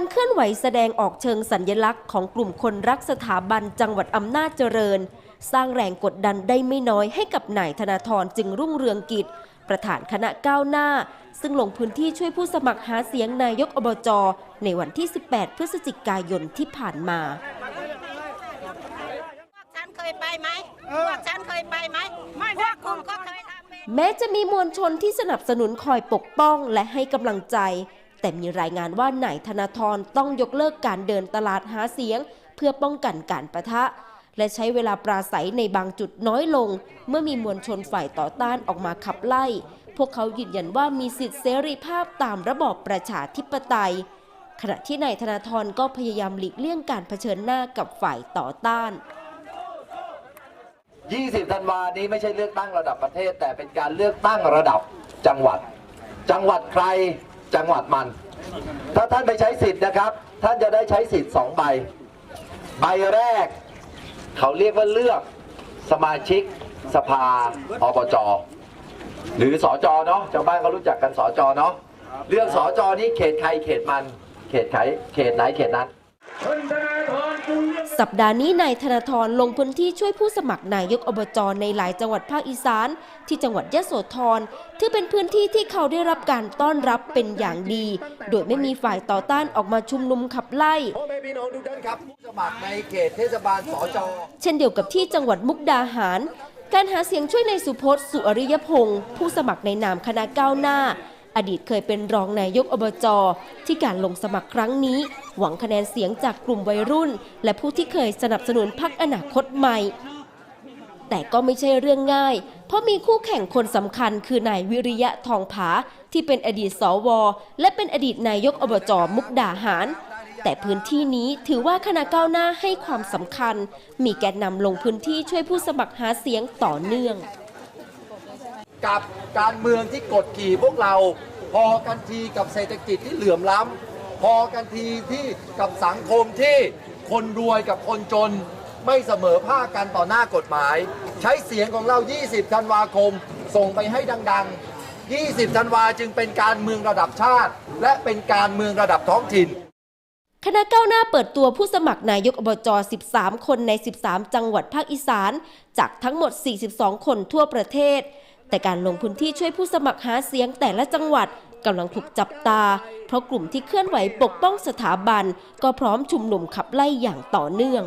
การเคลื่อนไหวแสดงออกเชิงสัญญลักษณ์ของกลุ่มคนรักสถาบันจังหวัดอำนาจเจริญ สร้างแรงกดดันได้ไม่น้อยให้กับนายธนาธรจึงรุ่งเรืองกิจ ประธานคณะก้าวหน้า ซึ่งลงพื้นที่ช่วยผู้สมัครหาเสียงนายกอบจในวันที่ 18 พฤศจิกายนที่ผ่านมาพวกฉันเคยไปไหมพวกฉันเคยไปไหมพวกคุณก็เคยทำเองแม้จะมีมวลชนที่สนับสนุนคอยปกป้องและให้กำลังใจ แต่มีรายงานว่านายธนาธรต้องยกเลิกการเดินตลาดหาเสียง เพื่อป้องกันการประทะ และใช้เวลาปราศัยในบางจุดน้อยลง เมื่อมีมวลชนฝ่ายต่อต้านออกมาขับไล่ พวกเขายืนยันว่ามีสิทธิเสรีภาพตามระบอบประชาธิปไตย ขณะที่นายธนาธรก็พยายามหลีกเลี่ยงการเผชิญหน้ากับฝ่ายต่อต้าน20ธันวานี้ไม่ใช่เลือกตั้งระดับประเทศ แต่เป็นการเลือกตั้งระดับจังหวัด จังหวัดใคร จังหวัดมัน ถ้าท่านไปใช้สิทธิ์นะครับ ท่านจะได้ใช้สิทธิ์สองใบ ใบแรก เขาเรียกว่าเลือกสมาชิกสภาอบจหรือสอจอเนาะชาวบ้านเขารู้จักกันสอจอเนาะเลือกสอจอนี้เขตใครเขตมัน เขตใครเขตไหนเขตนั้น สัปดาห์นี้นายธนาธรลงพื้นที่ช่วยผู้สมัครนายกอบจในหลายจังหวัดภาคอีสาน ที่จังหวัดยะโสธรถือเป็นพื้นที่ที่เขาได้รับการต้อนรับเป็นอย่างดี โดยไม่มีฝ่ายต่อต้านออกมาชุมนุมขับไล่พ่อแม่พี่น้องทุกท่านครับผู้สมัครในเขตเทศบาลสอจอเช่นเดียวกับที่จังหวัดมุกดาหาร การหาเสียงช่วยในายสุพจน์สุอริยพงศ์ผู้สมัครในนามคณะก้าวหน้า อดีตเคยเป็นรองนายกอบจอที่การลงสมัครครั้งนี้ หวังคะแนนเสียงจากกลุ่มวัยรุ่น และผู้ที่เคยสนับสนุนพรรคอนาคตใหม่ แต่ก็ไม่ใช่เรื่องง่าย เพราะมีคู่แข่งคนสำคัญคือนายวิริยะทองผา ที่เป็นอดีตสว และเป็นอดีตนายกอบจอมุกดาหารแต่พื้นที่นี้ถือว่าคณะก้าวหน้าให้ความสำคัญ มีแกนนำลงพื้นที่ช่วยผู้สมัครหาเสียงต่อเนื่อง กับการเมืองที่กดขี่พวกเรา พอกันทีกับเศรษฐกิจที่เหลื่อมล้ำพอกันทีที่กับสังคมที่คนรวยกับคนจนไม่เสมอภาคกันต่อหน้ากฎหมาย ใช้เสียงของเรา 20 ธันวาคม ส่งไปให้ดัง ๆ 20 ธันวาจึงเป็นการเมืองระดับชาติ และเป็นการเมืองระดับท้องถิ่นคณะก้าวหน้าเปิดตัวผู้สมัครนายกอบจ 13 คนใน 13 จังหวัดภาคอีสาน จากทั้งหมด 42 คนทั่วประเทศ แต่การลงพื้นที่ช่วยผู้สมัครหาเสียงแต่ละจังหวัดกำลังถูกจับตา เพราะกลุ่มที่เคลื่อนไหวปกป้องสถาบัน ก็พร้อมชุมนุมขับไล่อย่างต่อเนื่อง